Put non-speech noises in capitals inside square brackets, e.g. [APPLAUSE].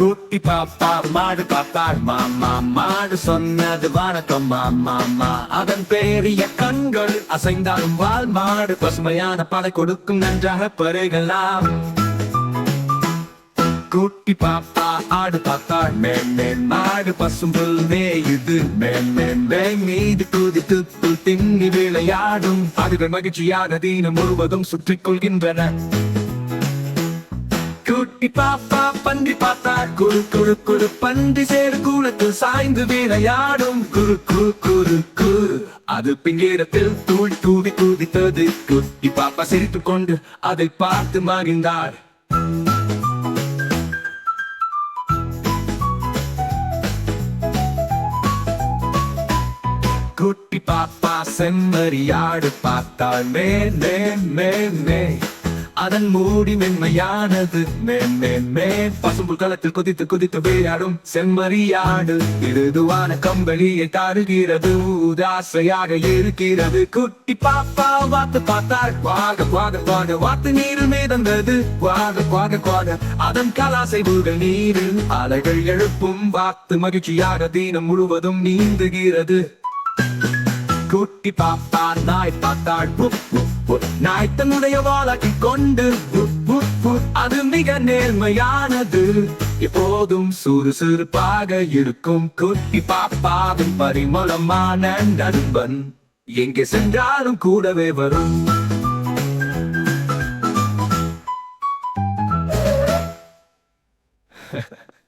குட்டி பாப்பா மாடு பாப்பா மாமா மாடு சொன்னது வணக்கம் மாமா அதன் பெரிய கண்கள் அசைந்தாலும் வால் மாடு பசுமையான படை கொடுக்கும் நன்றாக பருகலாம். குட்டி பாப்பா ஆடு பார்த்தாள் மேன் மாடு பசும்புல் மேயுது. மேன் மேன் மேன் மீது குதித்து புல் திங்கி விளையாடும். அதுகள் மகிழ்ச்சியாக தீனம் முழுவதும் சுற்றிக் கொள்கின்றன. குட்டி பாப்பா பன்றி பார்த்தார். குரு குரு குரு பன்றி சேரு கூலத்தில் சாய்ந்து விளையாடும் குரு குரு குரு குரு அது பிங்கேரத்தில் தூள் தூவி குதித்தது. குட்டி பாப்பா சிரித்துக் கொண்டு அதை பார்த்து மகிழ்ந்தார் குட்டி பாப்பா செம்மறியாடு பார்த்தாள். மே மே மே மே. அதன் மூடி மென்மையானது. மே பசும்புல் களத்தில் குதித்து குதித்து விளையாடும் செம்மறியாடு. மிருதுவான கம்பளியை தாருகிறது. உதாசையாக இருக்கிறது. குட்டி பாப்பா வாத்து பார்த்தாள் வாக வாக வாக வாத்து நீரில் மிதந்தது. வாக வாக வாக அதன் கலாசைவுகள் நீரில். அலைகள் எழுப்பும் வாத்து மகிழ்ச்சியாக தீனம் முழுவதும் நீந்துகிறது. குட்டி பாப்பா நாய் பார்த்தாள். புப், புப். நாய் தன்னுடைய வாளாக்கி கொண்டு அது மிக நேர்மையானது. எப்போதும் சுறுசுறுப்பாக இருக்கும் குட்டி பாப்பாவின் பரிமளமான நண்பன். எங்கே சென்றாலும் கூடவே வரும். Ha [LAUGHS] ha.